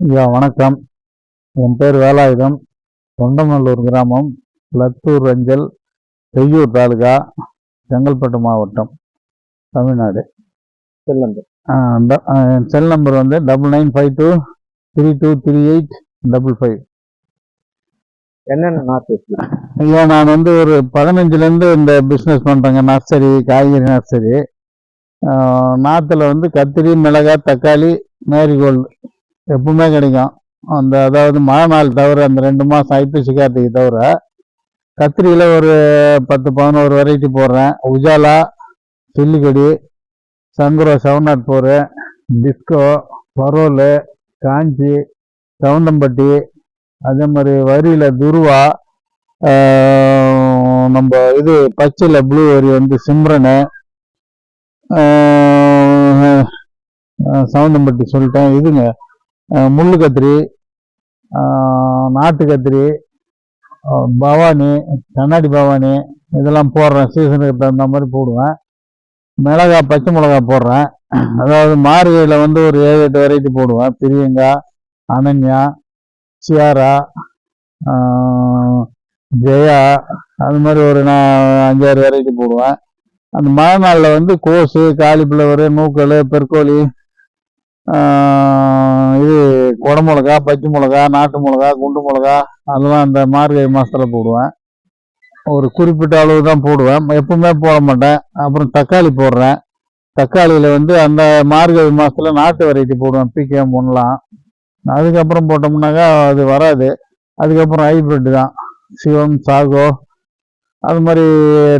ஐயா வணக்கம். என் பேர் வேலாயுதம். தொண்டநல்லூர் கிராமம் லத்தூர் அஞ்சல் செய்யூர் தாலுகா செங்கல்பட்டு மாவட்டம் Tamil Nadu. Cell number cell number வந்து double nine five two three two three eight double five என்னென்ன நாற்று? ஐயா நான் வந்து ஒரு பதினஞ்சுலேருந்து இந்த பிஸ்னஸ் பண்ணுறேங்க நர்சரி காய்கறி நர்சரி நாற்றுல வந்து கத்திரி மிளகாய் தக்காளி மேரிகோல்டு. எப்பவுமே கிடைக்கும். அந்த அதாவது மழை நாள் தவிர அந்த ரெண்டு மாதம் ஐப்பசி கார்த்திகை தவிர கத்திரியில் ஒரு பத்து பதினோரு வெரைட்டி போடுறேன். உஜாலா சில்லிக்கொடி சங்குரோ செவன் நாட் ஃபோரு டிஸ்கோ பரோலு காஞ்சி சவுண்டம்பட்டி அதே மாதிரி வரியில் துருவா நம்ம இது பச்சையில் ப்ளூ வரி வந்து சிம்ரனு சவுண்டம்பட்டி சவுந்தம்பட்டி சொல்லிட்டேன். இதுங்க முள்ளு கத்திரி நாட்டு கத்திரி பவானி கண்ணாடி பவானி இதெல்லாம் போடுறேன். சீசனுக்கு தகுந்த மாதிரி போடுவேன். மிளகா பச்சை மிளகா போடுறேன். அதாவது மார்கழியில் வந்து ஒரு ஏழு எட்டு வெரைட்டி போடுவேன். பிரியங்கா அனன்யா சியாரா ஜெயா அது மாதிரி ஒரு நான் அஞ்சாறு வெரைட்டி போடுவேன். அந்த மழை நாளில் வந்து கோஸு காலிஃப்ளவரு நூக்கல் பெர்கோலி குடமிளகா பச்சை மிளகா நாட்டு மிளகா குண்டு மிளகா அதெல்லாம் அந்த மார்கழி மாதத்தில் போடுவேன். ஒரு குறிப்பிட்ட அளவு தான் போடுவேன். எப்பவுமே போட மாட்டேன். அப்புறம் தக்காளி போடுறேன். தக்காளியில் வந்து அந்த மார்கழி மாதத்துல நாட்டு வெரைட்டி போடுவேன். பிகேஎம் ஒன்லாம் அதுக்கப்புறம் போட்டோம்னாக்கா அது வராது. அதுக்கப்புறம் ஹைப்ரிட் தான். சிவம் சாகோ அது மாதிரி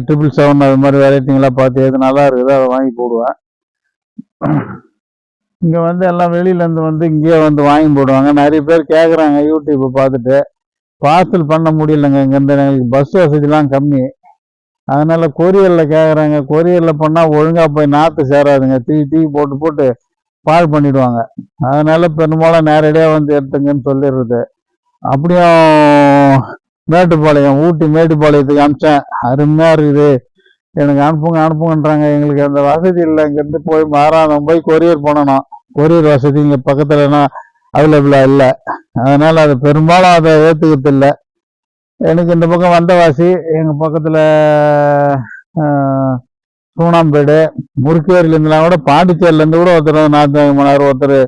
ட்ரிபிள் செவன் அது மாதிரி வெரைட்டிங்கெல்லாம் பார்த்து எது நல்லா இருக்குதோ அதை வாங்கி போடுவேன். இங்கே வந்து எல்லாம் வெளியிலேருந்து வந்து இங்கேயே வந்து வாங்கி போடுவாங்க. நிறைய பேர் கேட்குறாங்க யூடியூப்பை பார்த்துட்டு. பார்சல் பண்ண முடியலங்க. இங்கேருந்து எங்களுக்கு பஸ் வசதிலாம் கம்மி. அதனால் கொரியரில் கேட்குறாங்க கொரியரில் பண்ணால் ஒழுங்காக போய் நாற்று சேராதுங்க. டீ டீ போட்டு போட்டு பால் பண்ணிவிடுவாங்க அதனால் பெரும்பாலும் நேரடியாக வந்து எடுத்துங்கன்னு சொல்லிடுறது. அப்படியும் மேட்டுப்பாளையம் ஊட்டி மேட்டுப்பாளையத்துக்கு அனுப்பிச்சேன் அருமையாக இருக்குது. எனக்கு அனுப்புங்க அனுப்புங்கன்றாங்க. எங்களுக்கு அந்த வசதி இல்லை. இங்கேருந்து போய் மாறாணம் போய் கொரியர் பண்ணணும். கொரியர் வசதி இங்கே பக்கத்துலனா அவைலபிளாக இல்லை. அதனால் அது பெரும்பாலும் அதை ஏற்றுக்கிறது இல்லை. எனக்கு இந்த பக்கம் வந்தவாசி எங்கள் பக்கத்தில் சூனாம்பேடு முறுக்கேரிலேருந்துலாம் கூட பாண்டிச்சேரியிலேருந்து கூட ஒருத்தர் நாற்று வாங்கி போனார். ஒருத்தர்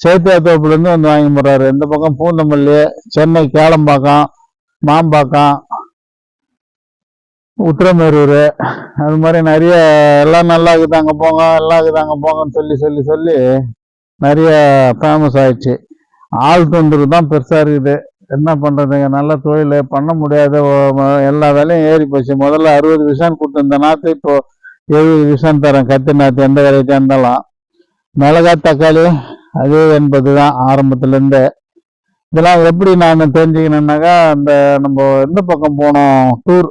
சேத்தியாத்தோப்புலேருந்து வந்து வாங்கி போகிறாரு இந்த பக்கம் பூந்தமல்லி சென்னை கேளம்பாக்கம் மாம்பாக்கம் உத்திரமேரூர் அது மாதிரி நிறைய எல்லாம் நல்லா இருக்குது அங்கே போங்க எல்லாம் இருக்குது அங்கே போங்கன்னு சொல்லி சொல்லி சொல்லி நிறைய ஃபேமஸ் ஆயிடுச்சு. ஆள் தொந்தரவு தான் பெருசாக இருக்குது. என்ன பண்ணுறதுங்க நல்ல தொழில் பண்ண முடியாத எல்லா வேலையும் ஏறி போச்சு. முதல்ல அறுபது விஷயம் கொடுத்துருந்த நாற்று இப்போ எழுபது விஷயம் தரேன் கத்து நாற்று எந்த வெரைட்டியாக இருந்தாலும். மிளகாய் தக்காளி அது என்பது தான் ஆரம்பத்துலேருந்து. இதெல்லாம் எப்படி நான் தெரிஞ்சுக்கணுன்னாக்கா அந்த நம்ம எந்த பக்கம் போனோம். டூர்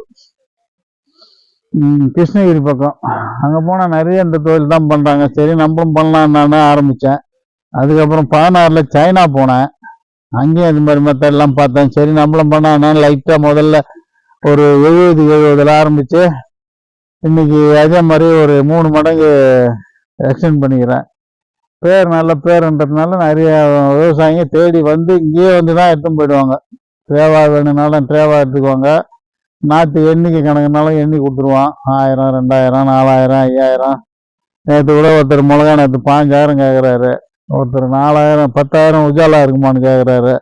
கிருஷ்ணகிரி பக்கம். அங்கே போனால் நிறைய இந்த தொழில் தான் பண்ணுறாங்க சரி நம்மளும் பண்ணலாம் நான் ஆரம்பித்தேன் அதுக்கப்புறம் பதினாறில் சைனா போனேன். அங்கேயும் இது மாதிரி மெத்தடெல்லாம் பார்த்தேன். சரி நம்மளும் பண்ணால் லைட்டாக முதல்ல ஒரு எழுபது எழுபதுல ஆரம்பித்து இன்னைக்கு அதே மாதிரி ஒரு மூணு மடங்கு எக்ஸ்டெண்ட் பண்ணிக்கிறேன். பேர் நல்ல பேருன்றதுனால நிறைய விவசாயிங்க தேடி வந்து இங்கேயே வந்து தான் எடுத்துன்னு போயிடுவாங்க. ட்ரேவா வேணும்னாலும் ட்ரேவா எடுத்துக்குவாங்க. நாட்டு எண்ணிக்கை கணக்குனாலும் எண்ணி கொடுத்துருவான். ஆயிரம் ரெண்டாயிரம் நாலாயிரம் ஐயாயிரம். நேற்று கூட ஒருத்தர் மிளகா நேற்று பாஞ்சாயிரம் கேட்குறாரு ஒருத்தர் நாலாயிரம் பத்தாயிரம் உஜாலா இருக்குமான்னு கேட்குறாரு